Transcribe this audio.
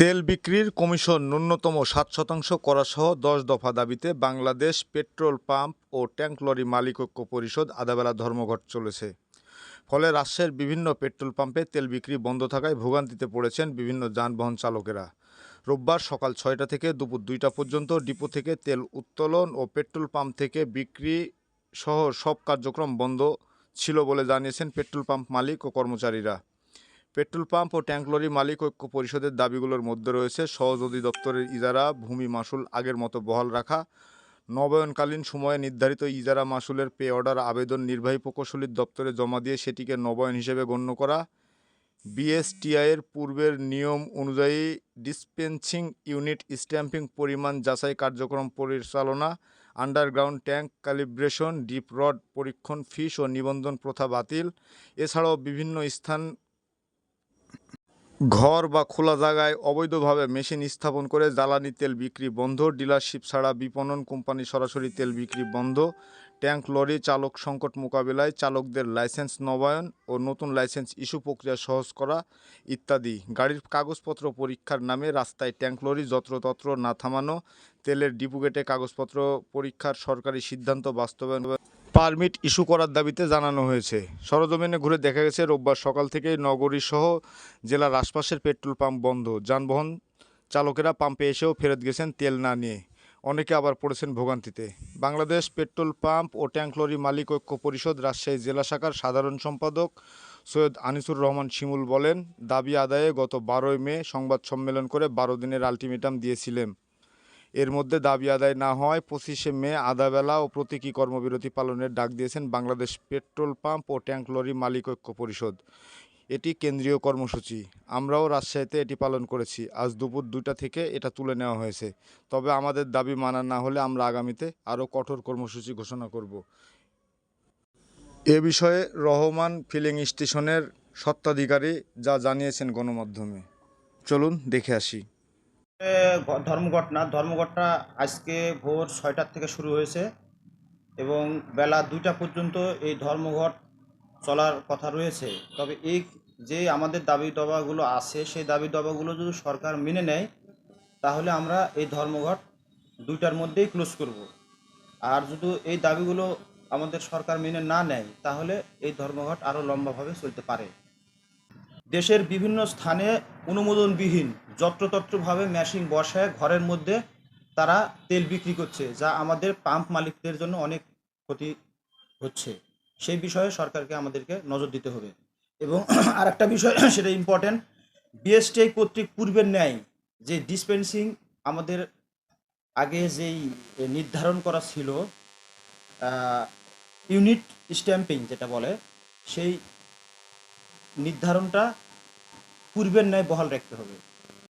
তেল বিক্রির কমিশন ন্যূনতম সাত শতাংশ করাসহ দশ দফা দাবিতে বাংলাদেশ পেট্রোল পাম্প ও ট্যাঙ্ক লরি মালিক ঐক্য পরিষদ আদাবেলা ধর্মঘট চলেছে। ফলে রাজশাহীর বিভিন্ন পেট্রোল পাম্পে তেল বিক্রি বন্ধ থাকায় ভোগান্তিতে পড়েছেন বিভিন্ন যানবাহন চালকেরা। রোববার সকাল ছয়টা থেকে দুপুর দুইটা পর্যন্ত ডিপো থেকে তেল উত্তোলন ও পেট্রোল পাম্প থেকে বিক্রি সহ সব কার্যক্রম বন্ধ ছিল বলে জানিয়েছেন পেট্রোল পাম্প মালিক ও কর্মচারীরা। পেট্রোল পাম্প ও ট্যাঙ্ক লরি মালিক ঐক্য পরিষদের দাবিগুলোর মধ্যে রয়েছে সহজ অধিদপ্তরের ইজারা, ভূমি মাসুল আগের মতো বহাল রাখা, নবায়নকালীন সময়ে নির্ধারিত ইজারা মাসুলের পে অর্ডার আবেদন নির্বাহী প্রকৌশলীর দপ্তরে জমা দিয়ে সেটিকে নবায়ন হিসেবে গণ্য করা, বিএসটিআইয়ের পূর্বের নিয়ম অনুযায়ী ডিসপেন্সিং ইউনিট স্ট্যাম্পিং পরিমাণ যাচাই কার্যক্রম পরিচালনা, underground tank calibration, dip rod পরীক্ষণ ফিস ও নিবন্ধন প্রথা বাতিল। এছাড়াও বিভিন্ন স্থান ঘর বা খোলা জায়গায় অবৈধভাবে মেশিন স্থাপন করে জ্বালানি তেল বিক্রি বন্ধ, ডিলারশিপ ছাড়া বিপণন কোম্পানি সরাসরি তেল বিক্রি বন্ধ, ট্যাঙ্ক, লরি, চালক সংকট মোকাবিলায় চালকদের লাইসেন্স নবায়ন ও নতুন লাইসেন্স ইস্যু প্রক্রিয়া সহজ করা ইত্যাদি। গাড়ির কাগজপত্র পরীক্ষার নামে রাস্তায় ট্যাঙ্ক, লরি, যত্রতত্র না থামানো, তেলের ডিপুগেটে কাগজপত্র পরীক্ষার সরকারি সিদ্ধান্ত বাস্তবায়ন পারমিট ইস্যু করার দাবিতে জানানো হয়েছে। সরজমিনে ঘুরে দেখা গেছে, রোববার সকাল থেকেই নগরী সহ জেলার আশপাশের পেট্রোল পাম্প বন্ধ। যানবাহন চালকেরা পাম্পে এসেও ফেরত গেছেন তেল না নিয়ে। অনেকে আবার পড়েছেন ভোগান্তিতে। বাংলাদেশ পেট্রোল পাম্প ও ট্যাঙ্ক লরি মালিক ঐক্য পরিষদ রাজশাহী জেলা শাখার সাধারণ সম্পাদক সৈয়দ আনিসুর রহমান শিমুল বলেন, দাবি আদায়ে গত বারোই মে সংবাদ সম্মেলন করে বারো দিনের আলটিমেটাম দিয়েছিলেন। এর মধ্যে দাবি আদায় না হওয়ায় পঁচিশে মে আধাবেলা ও প্রতীকী কর্মবিরতি পালনের ডাক দিয়েছেন বাংলাদেশ পেট্রোল পাম্প ও ট্যাঙ্ক লরি মালিক ঐক্য পরিষদ। এটি কেন্দ্রীয় কর্মসূচি। আমরাও রাজশাহীতে এটি পালন করেছি। আজ দুপুর দুটা থেকে এটা তুলে নেওয়া হয়েছে। তবে আমাদের দাবি মানা না হলে আমরা আগামীতে আরও কঠোর কর্মসূচি ঘোষণা করব। এ বিষয়ে রহমান ফিলিং স্টেশনের সত্ত্বাধিকারী যা জানিয়েছেন গণমাধ্যমে। চলুন দেখে আসি। এ, ঘ- ধর্মঘট না ধর্মঘটটা আজকে ভোর ছয়টার থেকে শুরু হয়েছে এবং বেলা দুইটা পর্যন্ত এই ধর্মঘট চলার কথা রয়েছে। তবে এই যে আমাদের দাবি দাবাগুলো আছে সেই দাবি দাবাগুলো যদি সরকার মেনে নেয় তাহলে আমরা এই ধর্মঘট দুইটার মধ্যেই ক্লোজ করব। আর যদি এই দাবিগুলো আমাদের সরকার মেনে না নেয় তাহলে এই ধর্মঘট আরও লম্বাভাবে চলতে পারে। দেশের বিভিন্ন স্থানে অনুমোদনবিহীন যত্রতত্রভাবে মেশিন বসায় ঘরের মধ্যে তারা তেল বিক্রি করছে, যা আমাদের পাম্প মালিকদের জন্য অনেক ক্ষতি হচ্ছে। সেই বিষয়ে সরকারকে আমাদেরকে নজর দিতে হবে। এবং আর একটা বিষয় সেটা ইম্পর্টেন্ট বিএসটিআই কর্তৃক পূর্বের ন্যায় যে ডিসপেন্সিং আমাদের আগে যেই নির্ধারণ করা ছিল ইউনিট স্ট্যাম্পিং যেটা বলে, সেই নির্ধারণটা পূর্বের ন্যায় বহাল রাখতে হবে।